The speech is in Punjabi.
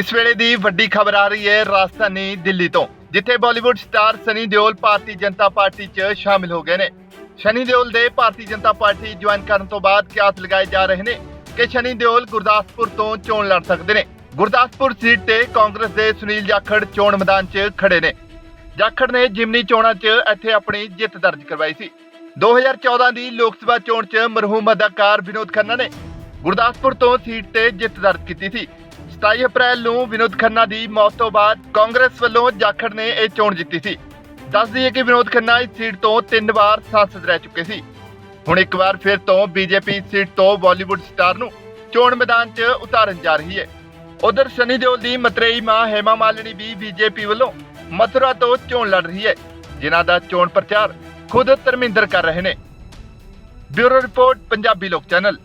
ਇਸ ਵੇਲੇ ਦੀ ਵੱਡੀ ਖਬਰ ਆ ਰਹੀ ਹੈ ਰਾਜਧਾਨੀ ਦਿੱਲੀ ਤੋਂ, ਜਿੱਥੇ Bollywood star Sunny Deol Bharatiya Janata party 'ਚ ਸ਼ਾਮਿਲ ਹੋ ਗਏ ਨੇ। ਸ਼ਨੀ ਦਿਓਲ ਦੇ ਭਾਰਤੀ ਜਨਤਾ ਪਾਰਟੀ ਜੁਆਇਨ ਕਰਨ ਤੋਂ ਬਾਅਦ ਕਿਆਸ ਲਗਾਏ ਜਾ ਰਹੇ ਨੇ ਕਿ ਸ਼ਨੀ ਦਿਓਲ ਗੁਰਦਾਸਪੁਰ ਤੋਂ ਚੋਣ ਲੜ ਸਕਦੇ ਨੇ। ਗੁਰਦਾਸਪੁਰ ਸੀਟ ਤੇ ਕਾਂਗਰਸ ਦੇ ਸੁਨੀਲ ਜਾਖੜ ਚੋਣ ਮੈਦਾਨ 'ਚ ਖੜੇ ਨੇ। ਜਾਖੜ ਨੇ ਜਿਮਨੀ ਚੋਣਾਂ 'ਚ ਇੱਥੇ ਆਪਣੀ ਜਿੱਤ ਦਰਜ ਕਰਵਾਈ ਸੀ। 2014 ਦੀ ਲੋਕ ਸਭਾ ਚੋਣ 'ਚ ਮਰਹੂਮ ਅਦਾਕਾਰ ਵਿਨੋਦ ਖੰਨਾ ਨੇ ਗੁਰਦਾਸਪੁਰ ਤੋਂ ਸੀਟ ਤੇ ਜਿੱਤ ਦਰਜ ਕੀਤੀ ਸੀ। 27 ਅਪ੍ਰੈਲ ਨੂੰ ਵਿਨੋਦ ਖੰਨਾ ਦੀ ਮੌਤ ਤੋਂ ਬਾਅਦ ਕਾਂਗਰਸ ਵੱਲੋਂ ਜਾਖੜ ਨੇ ਇਹ ਚੋਣ ਜਿੱਤੀ ਸੀ। ਦੱਸ ਦਈਏ ਕਿ ਵਿਨੋਦ ਖੰਨਾ ਇਸ ਸੀਟ ਤੋਂ ਤਿੰਨ ਵਾਰ ਸਾਂਸਦ ਰਹਿ ਚੁੱਕੇ ਸੀ। ਹੁਣ ਇੱਕ ਵਾਰ ਫਿਰ ਤੋਂ ਬੀਜੇਪੀ ਇਸ ਸੀਟ ਤੋਂ ਬਾਲੀਵੁੱਡ ਸਟਾਰ ਨੂੰ ਚੋਣ ਮੈਦਾਨ 'ਚ ਉਤਾਰਨ ਜਾ ਰਹੀ ਹੈ। ਉਧਰ ਸਨੀ ਦਿਓਲ ਦੀ ਮਤਰੇਈ ਮਾਂ ਹੇਮਾ ਮਾਲਿਨੀ ਵੀ ਬੀਜੇਪੀ ਵੱਲੋਂ ਮਥੁਰਾ ਤੋਂ ਚੋਣ ਲੜ ਰਹੀ ਹੈ, ਜਿਨ੍ਹਾਂ ਦਾ ਚੋਣ ਪ੍ਰਚਾਰ ਖੁਦ ਧਰਮਿੰਦਰ ਕਰ ਰਹੇ ਨੇ। ਬਿਊਰੋ ਰਿਪੋਰਟ, ਪੰਜਾਬੀ ਲੋਕ ਚੈਨਲ।